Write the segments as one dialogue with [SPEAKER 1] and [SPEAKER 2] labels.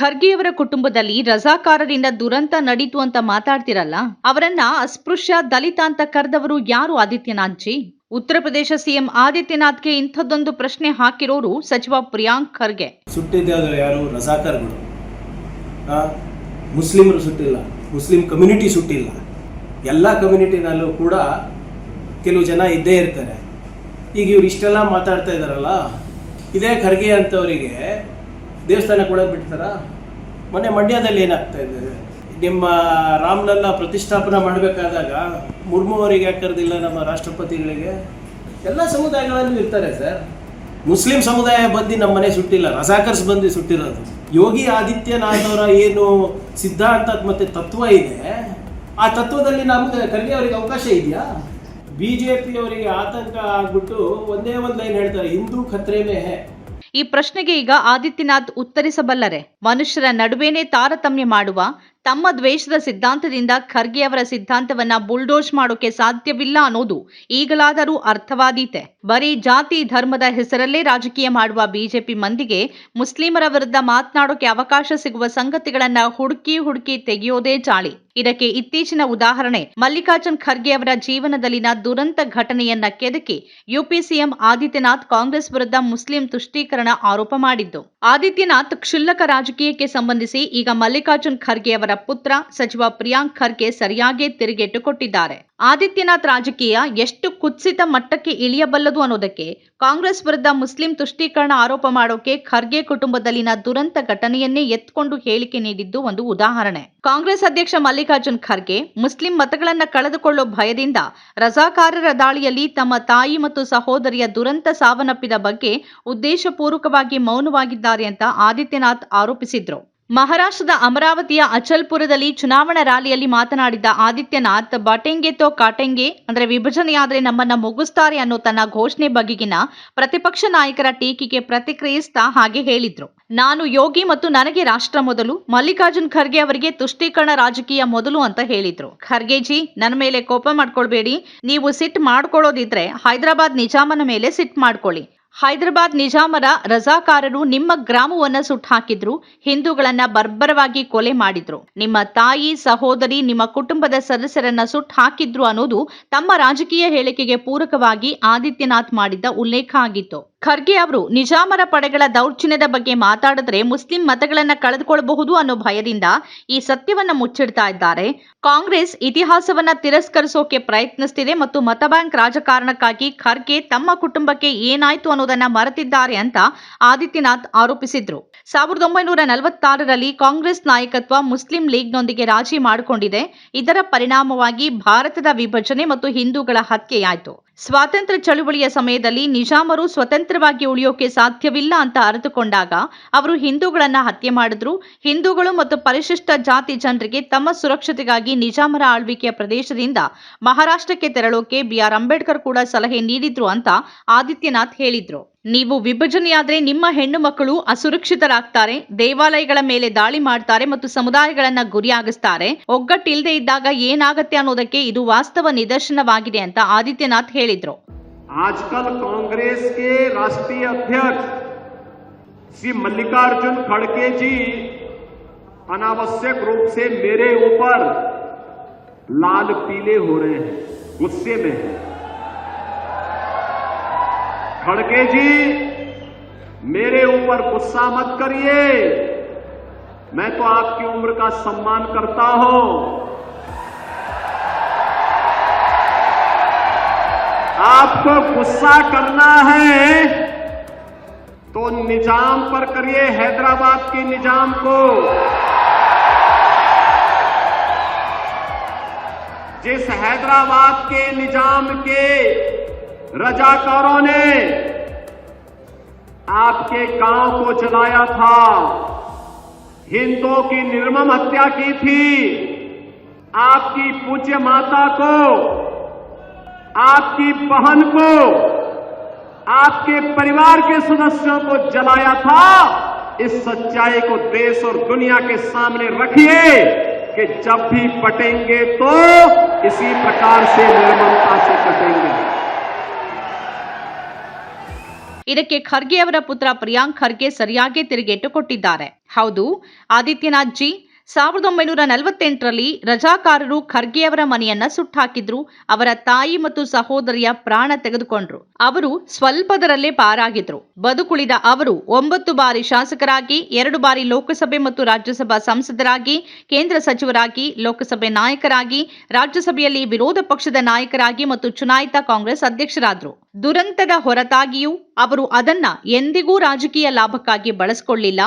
[SPEAKER 1] ಖರ್ಗೆಯವರ ಕುಟುಂಬದಲ್ಲಿ ರಜಾಕಾರರಿಂದ ದುರಂತ ನಡೀತು ಅಂತ ಮಾತಾಡ್ತಿರಲ್ಲ? ಅವರನ್ನ ಅಸ್ಪೃಶ್ಯ ದಲಿತ ಅಂತ ಕರೆದವರು ಯಾರು ಆದಿತ್ಯನಾಥ್ ಜಿ ಉತ್ತರ ಪ್ರದೇಶ ಸಿಎಂ ಆದಿತ್ಯನಾಥ್ಗೆ ಇಂಥದ್ದೊಂದು ಪ್ರಶ್ನೆ ಹಾಕಿರೋರು ಸಚಿವ ಪ್ರಿಯಾಂಕ್ ಖರ್ಗೆ.
[SPEAKER 2] ಯಾರು? ರಜಾಕಾರಗಳು. ಮುಸ್ಲಿಮರು ಸುಟ್ಟಿಲ್ಲ, ಮುಸ್ಲಿಂ ಕಮ್ಯುನಿಟಿ ಸುಟ್ಟಿಲ್ಲ. ಎಲ್ಲ ಕಮ್ಯುನಿಟಿನಲ್ಲೂ ಕೂಡ ಕೆಲವು ಜನ ಇದ್ದೇ ಇರ್ತಾರೆ. ಈಗ ಇವ್ರು ಇಷ್ಟೆಲ್ಲ ಮಾತಾಡ್ತಾ ಇದ್ದಾರಲ್ಲ? ಇದೇ ಖರ್ಗೆ ಅಂತವರಿಗೆ ದೇವಸ್ಥಾನ ಕೂಡ ಬಿಡ್ತಾರಾ? ಮೊನ್ನೆ ಮಂಡ್ಯದಲ್ಲಿ ಏನಾಗ್ತಾ ಇದೆ? ನಿಮ್ಮ ರಾಮ್ಲಲ್ಲ ಪ್ರತಿಷ್ಠಾಪನೆ ಮಾಡಬೇಕಾದಾಗ ಮುರ್ಮು ಅವರಿಗೆ ಯಾಕೆ ಕರೆದಿಲ್ಲ ನಮ್ಮ ರಾಷ್ಟ್ರಪತಿಗಳಿಗೆ? ಎಲ್ಲ ಸಮುದಾಯಗಳಲ್ಲೂ ಇರ್ತಾರೆ ಸರ್. ಮುಸ್ಲಿಂ ಸಮುದಾಯ ಬಂದು ನಮ್ಮ ಮನೆ ಸುಟ್ಟಿಲ್ಲ. ರಸಾಕರ್ಸ್ ಬಂದು ಸುಟ್ಟಿರೋದು. ಯೋಗಿ ಆದಿತ್ಯನಾಥ್ ಅವರ ಏನು ಸಿದ್ಧಾಂತ ಮತ್ತೆ ತತ್ವ ಇದೆ, ಆ ತತ್ವದಲ್ಲಿ ನಮ್ಗೆ ಖರ್ಗೆ ಅವರಿಗೆ ಅವಕಾಶ ಇದೆಯಾ? ಬಿ ಜೆ ಅವರಿಗೆ ಆತಂಕ ಆಗ್ಬಿಟ್ಟು ಒಂದೇ ಒಂದು ಲೈನ್ ಹೇಳ್ತಾರೆ, ಹಿಂದೂ ಖತ್ರೆ ಮೇ ಹೇ.
[SPEAKER 1] ಈ ಪ್ರಶ್ನೆಗೆ ಈಗ ಆದಿತ್ಯನಾಥ್ ಉತ್ತರಿಸಬಲ್ಲರೆ. ಮನುಷ್ಯರ ನಡುವೆನೇ ತಾರತಮ್ಯ ಮಾಡುವ ತಮ್ಮ ದ್ವೇಷದ ಸಿದ್ಧಾಂತದಿಂದ ಖರ್ಗೆ ಅವರ ಸಿದ್ಧಾಂತವನ್ನ ಬುಲ್ಡೋಸ್ ಮಾಡೋಕೆ ಸಾಧ್ಯವಿಲ್ಲ ಅನ್ನೋದು ಈಗಲಾದರೂ ಅರ್ಥವಾದೀತೆ. ಬರೀ ಜಾತಿ ಧರ್ಮದ ಹೆಸರಲ್ಲೇ ರಾಜಕೀಯ ಮಾಡುವ ಬಿಜೆಪಿ ಮಂದಿಗೆ ಮುಸ್ಲಿಮರ ವಿರುದ್ಧ ಮಾತನಾಡೋಕೆ ಅವಕಾಶ ಸಿಗುವ ಸಂಗತಿಗಳನ್ನ ಹುಡುಕಿ ಹುಡುಕಿ ತೆಗೆಯೋದೇ ಚಾಳಿ ಇದಕ್ಕೆ ಇತ್ತೀಚಿನ ಉದಾಹರಣೆ ಮಲ್ಲಿಕಾರ್ಜುನ್ ಖರ್ಗೆ ಅವರ ಜೀವನದಲ್ಲಿನ ದುರಂತ ಘಟನೆಯನ್ನ ಕೆದಕಿ ಯುಪಿಸಿಎಂ ಆದಿತ್ಯನಾಥ್ ಕಾಂಗ್ರೆಸ್ ವಿರುದ್ಧ ಮುಸ್ಲಿಂ ತುಷ್ಟೀಕರಣ ಆರೋಪ ಮಾಡಿದ್ದು. ಆದಿತ್ಯನಾಥ್ ಕ್ಷುಲ್ಲಕ ರಾಜಕೀಯಕ್ಕೆ ಸಂಬಂಧಿಸಿ ಈಗ ಮಲ್ಲಿಕಾರ್ಜುನ್ ಖರ್ಗೆ ಅವರ ಪುತ್ರ ಸಚಿವ ಪ್ರಿಯಾಂಕ್ ಖರ್ಗೆ ಸರಿಯಾಗಿ ತಿರುಗೇಟು ಕೊಟ್ಟಿದ್ದಾರೆ ಆದಿತ್ಯನಾಥ್ ರಾಜಕೀಯ ಎಷ್ಟು ಕುತ್ಸಿತ ಮಟ್ಟಕ್ಕೆ ಇಳಿಯಬಲ್ಲದು ಅನ್ನೋದಕ್ಕೆ ಕಾಂಗ್ರೆಸ್ ವಿರುದ್ಧ ಮುಸ್ಲಿಂ ತುಷ್ಟೀಕರಣ ಆರೋಪ ಮಾಡೋಕೆ ಖರ್ಗೆ ಕುಟುಂಬದಲ್ಲಿನ ದುರಂತ ಘಟನೆಯನ್ನೇ ಎತ್ಕೊಂಡು ಹೇಳಿಕೆ ನೀಡಿದ್ದು ಒಂದು ಉದಾಹರಣೆ. ಕಾಂಗ್ರೆಸ್ ಅಧ್ಯಕ್ಷ ಮಲ್ಲಿಕಾರ್ಜುನ್ ಖರ್ಗೆ ಮುಸ್ಲಿಂ ಮತಗಳನ್ನ ಕಳೆದುಕೊಳ್ಳೋ ಭಯದಿಂದ ರಜಾಕಾರರ ದಾಳಿಯಲ್ಲಿ ತಮ್ಮ ತಾಯಿ ಮತ್ತು ಸಹೋದರಿಯ ದುರಂತ ಸಾವನ್ನಪ್ಪಿದ ಬಗ್ಗೆ ಉದ್ದೇಶಪೂರ್ವಕವಾಗಿ ಮೌನವಾಗಿದ್ದಾರೆ ಅಂತ ಆದಿತ್ಯನಾಥ್ ಆರೋಪಿಸಿದ್ರು. ಮಹಾರಾಷ್ಟ್ರದ ಅಮರಾವತಿಯ ಅಚಲ್ಪುರದಲ್ಲಿ ಚುನಾವಣಾ ರ್ಯಾಲಿಯಲ್ಲಿ ಮಾತನಾಡಿದ ಆದಿತ್ಯನಾಥ್, ಬಟೆಂಗೆ ತೋ ಕಾಟೆಂಗೆ ಅಂದ್ರೆ ವಿಭಜನೆಯಾದ್ರೆ ನಮ್ಮನ್ನ ಮುಗಿಸ್ತಾರೆ ಅನ್ನೋ ತನ್ನ ಘೋಷಣೆ ಬಗೆಗಿನ ಪ್ರತಿಪಕ್ಷ ನಾಯಕರ ಟೀಕೆಗೆ ಪ್ರತಿಕ್ರಿಯಿಸ್ತಾ ಹಾಗೆ ಹೇಳಿದ್ರು. ನಾನು ಯೋಗಿ ಮತ್ತು ನನಗೆ ರಾಷ್ಟ್ರ ಮೊದಲು, ಮಲ್ಲಿಕಾರ್ಜುನ್ ಖರ್ಗೆ ಅವರಿಗೆ ತುಷ್ಟೀಕರಣ ರಾಜಕೀಯ ಮೊದಲು ಅಂತ ಹೇಳಿದ್ರು. ಖರ್ಗೆಜಿ ನನ್ನ ಮೇಲೆ ಕೋಪ ಮಾಡ್ಕೊಳ್ಬೇಡಿ. ನೀವು ಸಿಟ್ ಮಾಡ್ಕೊಳ್ಳೋದಿದ್ರೆ ಹೈದರಾಬಾದ್ ನಿಜಾಮನ ಮೇಲೆ ಸಿಟ್ ಮಾಡ್ಕೊಳ್ಳಿ. ಹೈದರಾಬಾದ್ ನಿಜಾಮರ ರಜಾಕಾರರು ನಿಮ್ಮ ಗ್ರಾಮವನ್ನ ಸುಟ್ಟಾಕಿದ್ರು, ಹಿಂದೂಗಳನ್ನ ಬರ್ಬರವಾಗಿ ಕೊಲೆ ಮಾಡಿದ್ರು. ನಿಮ್ಮ ತಾಯಿ, ಸಹೋದರಿ, ನಿಮ್ಮ ಕುಟುಂಬದ ಸದಸ್ಯರನ್ನ ಸುಟ್ಟು ಹಾಕಿದ್ರು ಅನ್ನೋದು ತಮ್ಮ ರಾಜಕೀಯ ಹೇಳಿಕೆಗೆ ಪೂರಕವಾಗಿ ಆದಿತ್ಯನಾಥ್ ಮಾಡಿದ್ದ ಉಲ್ಲೇಖ ಆಗಿತ್ತು. ಖರ್ಗೆ ಅವರು ನಿಜಾಮರ ಪಡೆಗಳ ದೌರ್ಜನ್ಯದ ಬಗ್ಗೆ ಮಾತಾಡಿದ್ರೆ ಮುಸ್ಲಿಂ ಮತಗಳನ್ನ ಕಳೆದುಕೊಳ್ಳಬಹುದು ಅನ್ನೋ ಭಯದಿಂದ ಈ ಸತ್ಯವನ್ನ ಮುಚ್ಚಿಡ್ತಾ ಇದ್ದಾರೆ. ಕಾಂಗ್ರೆಸ್ ಇತಿಹಾಸವನ್ನ ತಿರಸ್ಕರಿಸೋಕೆ ಪ್ರಯತ್ನಿಸ್ತಿದೆ ಮತ್ತು ಮತ ಬ್ಯಾಂಕ್ ರಾಜಕಾರಣಕ್ಕಾಗಿ ಖರ್ಗೆ ತಮ್ಮ ಕುಟುಂಬಕ್ಕೆ ಏನಾಯ್ತು ಅನ್ನೋದನ್ನ ಮರೆತಿದ್ದಾರೆ ಅಂತ ಆದಿತ್ಯನಾಥ್ ಆರೋಪಿಸಿದ್ರು. ಸಾವಿರದ ಒಂಬೈನೂರ ನಲವತ್ತಾರರಲ್ಲಿ ಕಾಂಗ್ರೆಸ್ ನಾಯಕತ್ವ ಮುಸ್ಲಿಂ ಲೀಗ್ನೊಂದಿಗೆ ರಾಜಿ ಮಾಡಿಕೊಂಡಿದೆ. ಇದರ ಪರಿಣಾಮವಾಗಿ ಭಾರತದ ವಿಭಜನೆ ಮತ್ತು ಹಿಂದೂಗಳ ಹತ್ಯೆಯಾಯಿತು. ಸ್ವಾತಂತ್ರ್ಯ ಚಳುವಳಿಯ ಸಮಯದಲ್ಲಿ ನಿಜಾಮರು ಸ್ವತಂತ್ರವಾಗಿ ಉಳಿಯೋಕೆ ಸಾಧ್ಯವಿಲ್ಲ ಅಂತ ಅರಿತುಕೊಂಡಾಗ ಅವರು ಹಿಂದೂಗಳನ್ನ ಹತ್ಯೆ ಮಾಡಿದ್ರು. ಹಿಂದೂಗಳು ಮತ್ತು ಪರಿಶಿಷ್ಟ ಜಾತಿ ಜನರಿಗೆ ತಮ್ಮ ಸುರಕ್ಷತೆಗಾಗಿ ನಿಜಾಮರ ಆಳ್ವಿಕೆಯ ಪ್ರದೇಶದಿಂದ ಮಹಾರಾಷ್ಟ್ರಕ್ಕೆ ತೆರಳೋಕೆ ಬಿಆರ್ ಅಂಬೇಡ್ಕರ್ ಕೂಡ ಸಲಹೆ ನೀಡಿದ್ರು ಅಂತ ಆದಿತ್ಯನಾಥ್ ಹೇಳಿದ್ರು. ನೀವು ವಿಭಜನೆಯಾದ್ರೆ ನಿಮ್ಮ ಹೆಣ್ಣು ಮಕ್ಕಳು ಅಸುರಕ್ಷಿತರಾಗ್ತಾರೆ ದೇವಾಲಯಗಳ ಮೇಲೆ ದಾಳಿ ಮಾಡ್ತಾರೆ ಮತ್ತು ಸಮುದಾಯಗಳನ್ನ ಗುರಿಯಾಗಿಸ್ತಾರೆ ಒಗ್ಗಟ್ಟಿಲ್ದೇ ಇದ್ದಾಗ ಏನಾಗತ್ತೆ ಅನ್ನೋದಕ್ಕೆ ಇದು ವಾಸ್ತವ ನಿದರ್ಶನವಾಗಿದೆ ಅಂತ ಆದಿತ್ಯನಾಥ್ ಹೇಳಿದ್ರು
[SPEAKER 3] आजकल कांग्रेस के राष्ट्रीय अध्यक्ष श्री मल्लिकार्जुन खड़गे जी अनावश्यक रूप से मेरे ऊपर लाल पीले हो रहे हैं गुस्से में हैं खड़गे जी, मेरे ऊपर गुस्सा मत करिए। मैं तो आपकी उम्र का सम्मान करता हूँ। आपको गुस्सा करना है तो निज़ाम पर करिए हैदराबाद के निज़ाम को। जिस हैदराबाद के निज़ाम के रजाकारों ने आपके गाँव को जलाया था। हिंदुओं की निर्मम हत्या की थी। आपकी पूज्य माता को, आपकी बहन को, आपके परिवार के सदस्यों को जलाया था। इस सच्चाई को देश और दुनिया के सामने रखिए कि जब भी पटेंगे तो इसी प्रकार से निर्ममता से कटेंगे
[SPEAKER 1] ಇದಕ್ಕೆ ಖರ್ಗೆ ಅವರ ಪುತ್ರ ಪ್ರಿಯಾಂಕ್ ಖರ್ಗೆ ಸರಿಯಾಗಿ ತಿರುಗೇಟು ಕೊಟ್ಟಿದ್ದಾರೆ ಹೌದು, ಆದಿತ್ಯನಾಥ್ ಜಿ, ಸಾವಿರದ ಒಂಬೈನೂರ ನಲವತ್ತೆಂಟರಲ್ಲಿ ರಜಾಕಾರರು ಖರ್ಗೆ ಅವರ ಮನೆಯನ್ನ ಸುಟ್ಟಾಕಿದ್ರು, ಅವರ ತಾಯಿ ಮತ್ತು ಸಹೋದರಿಯ ಪ್ರಾಣ ತೆಗೆದುಕೊಂಡ್ರು. ಅವರು ಸ್ವಲ್ಪದರಲ್ಲೇ ಪಾರಾಗಿದ್ರು. ಬದುಕುಳಿದ ಅವರು ಒಂಬತ್ತು ಬಾರಿ ಶಾಸಕರಾಗಿ, ಎರಡು ಬಾರಿ ಲೋಕಸಭೆ ಮತ್ತು ರಾಜ್ಯಸಭಾ ಸಂಸದರಾಗಿ, ಕೇಂದ್ರ ಸಚಿವರಾಗಿ, ಲೋಕಸಭೆ ನಾಯಕರಾಗಿ, ರಾಜ್ಯಸಭೆಯಲ್ಲಿ ವಿರೋಧ ಪಕ್ಷದ ನಾಯಕರಾಗಿ ಮತ್ತು ಚುನಾಯಿತ ಕಾಂಗ್ರೆಸ್ ಅಧ್ಯಕ್ಷರಾದ್ರು. ದುರಂತದ ಹೊರತಾಗಿಯೂ ಅವರು ಅದನ್ನ ಎಂದಿಗೂ ರಾಜಕೀಯ ಲಾಭಕ್ಕಾಗಿ ಬಳಸ್ಕೊಳ್ಳಿಲ್ಲ.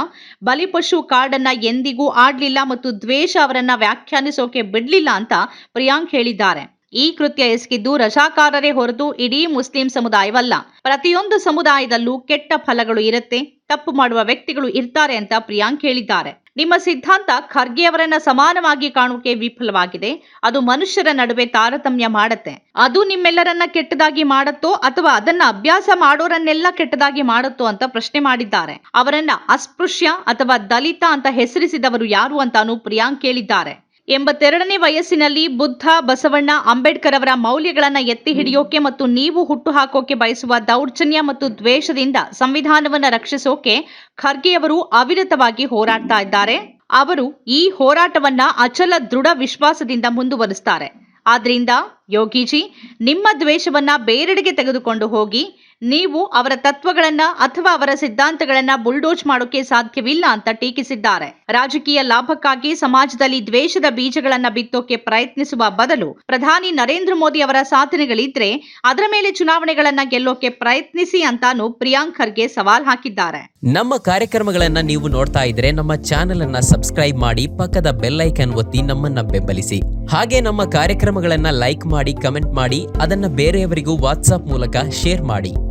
[SPEAKER 1] ಬಲಿಪಶು ಕಾರ್ಡನ್ನ ಎಂದಿಗೂ ಆಡ್ಲಿಲ್ಲ ಮತ್ತು ದ್ವೇಷ ಅವರನ್ನ ವ್ಯಾಖ್ಯಾನಿಸೋಕೆ ಬಿಡ್ಲಿಲ್ಲ ಅಂತ ಪ್ರಿಯಾಂಕ್ ಹೇಳಿದ್ದಾರೆ. ಈ ಕೃತ್ಯ ಎಸಗಿದ್ದು ರಜಾಕಾರರೇ ಹೊರತು ಇಡೀ ಮುಸ್ಲಿಂ ಸಮುದಾಯವಲ್ಲ. ಪ್ರತಿಯೊಂದು ಸಮುದಾಯದಲ್ಲೂ ಕೆಟ್ಟ ಫಲಗಳು ಇರುತ್ತೆ, ತಪ್ಪು ಮಾಡುವ ವ್ಯಕ್ತಿಗಳು ಇರ್ತಾರೆ ಅಂತ ಪ್ರಿಯಾಂಕ್ ಹೇಳಿದ್ದಾರೆ. ನಿಮ್ಮ ಸಿದ್ಧಾಂತ ಖರ್ಗೆಯವರನ್ನ ಸಮಾನವಾಗಿ ಕಾಣುವಿಕೆ ವಿಫಲವಾಗಿದೆ. ಅದು ಮನುಷ್ಯರ ನಡುವೆ ತಾರತಮ್ಯ ಮಾಡತ್ತೆ. ಅದು ನಿಮ್ಮೆಲ್ಲರನ್ನ ಕೆಟ್ಟದಾಗಿ ಮಾಡುತ್ತೋ ಅಥವಾ ಅದನ್ನ ಅಭ್ಯಾಸ ಮಾಡೋರನ್ನೆಲ್ಲ ಕೆಟ್ಟದಾಗಿ ಮಾಡುತ್ತೋ ಅಂತ ಪ್ರಶ್ನೆ ಮಾಡಿದ್ದಾರೆ. ಅವರನ್ನ ಅಸ್ಪೃಶ್ಯ ಅಥವಾ ದಲಿತ ಅಂತ ಹೆಸರಿಸಿದವರು ಯಾರು ಅಂತಾನೂ ಪ್ರಿಯಾಂಕ್ ಕೇಳಿದ್ದಾರೆ. ಎಂಬತ್ತೆರಡನೇ ವಯಸ್ಸಿನಲ್ಲಿ ಬುದ್ಧ ಬಸವಣ್ಣ ಅಂಬೇಡ್ಕರ್ ಅವರ ಮೌಲ್ಯಗಳನ್ನ ಎತ್ತಿ ಹಿಡಿಯೋಕೆ ಮತ್ತು ನೀವು ಹುಟ್ಟು ಹಾಕೋಕೆ ಬಯಸುವ ದೌರ್ಜನ್ಯ ಮತ್ತು ದ್ವೇಷದಿಂದ ಸಂವಿಧಾನವನ್ನ ರಕ್ಷಿಸೋಕೆ ಖರ್ಗೆ ಅವರು ಅವಿರತವಾಗಿ ಹೋರಾಡ್ತಾ ಇದ್ದಾರೆ. ಅವರು ಈ ಹೋರಾಟವನ್ನ ಅಚಲ ದೃಢ ವಿಶ್ವಾಸದಿಂದ ಮುಂದುವರಿಸ್ತಾರೆ. ಆದ್ರಿಂದ ಯೋಗೀಜಿ, ನಿಮ್ಮ ದ್ವೇಷವನ್ನ ಬೇರೆಡೆಗೆ ತೆಗೆದುಕೊಂಡು ಹೋಗಿ ನೀವು ಅವರ ತತ್ವಗಳನ್ನ ಅಥವಾ ಅವರ ಸಿದ್ಧಾಂತಗಳನ್ನ ಬುಲ್ಡೋಜ್ ಮಾಡೋಕೆ ಸಾಧ್ಯವಿಲ್ಲ ಅಂತ ಟೀಕಿಸಿದ್ದಾರೆ. ರಾಜಕೀಯ ಲಾಭಕ್ಕಾಗಿ ಸಮಾಜದಲ್ಲಿ ದ್ವೇಷದ ಬೀಜಗಳನ್ನ ಬಿತ್ತೋಕೆ ಪ್ರಯತ್ನಿಸುವ ಬದಲು ಪ್ರಧಾನಿ ನರೇಂದ್ರ ಮೋದಿ ಅವರ ಸಾಧನೆಗಳಿದ್ರೆ ಅದರ ಮೇಲೆ ಚುನಾವಣೆಗಳನ್ನ ಗೆಲ್ಲೋಕೆ ಪ್ರಯತ್ನಿಸಿ ಅಂತಾನು ಪ್ರಿಯಾಂಕ್ ಖರ್ಗೆ ಸವಾಲ್ ಹಾಕಿದ್ದಾರೆ.
[SPEAKER 4] ನಮ್ಮ ಕಾರ್ಯಕ್ರಮಗಳನ್ನ ನೀವು ನೋಡ್ತಾ ಇದ್ರೆ ನಮ್ಮ ಚಾನೆಲ್ ಅನ್ನ ಸಬ್ಸ್ಕ್ರೈಬ್ ಮಾಡಿ ಪಕ್ಕದ ಬೆಲ್ ಐಕನ್ ಒತ್ತಿ ನಮ್ಮನ್ನ ಬೆಂಬಲಿಸಿ. ಹಾಗೆ ನಮ್ಮ ಕಾರ್ಯಕ್ರಮಗಳನ್ನ ಲೈಕ್ ಮಾಡಿ, ಕಮೆಂಟ್ ಮಾಡಿ, ಅದನ್ನ ಬೇರೆಯವರಿಗೂ ವಾಟ್ಸ್ಆಪ್ ಮೂಲಕ ಶೇರ್ ಮಾಡಿ.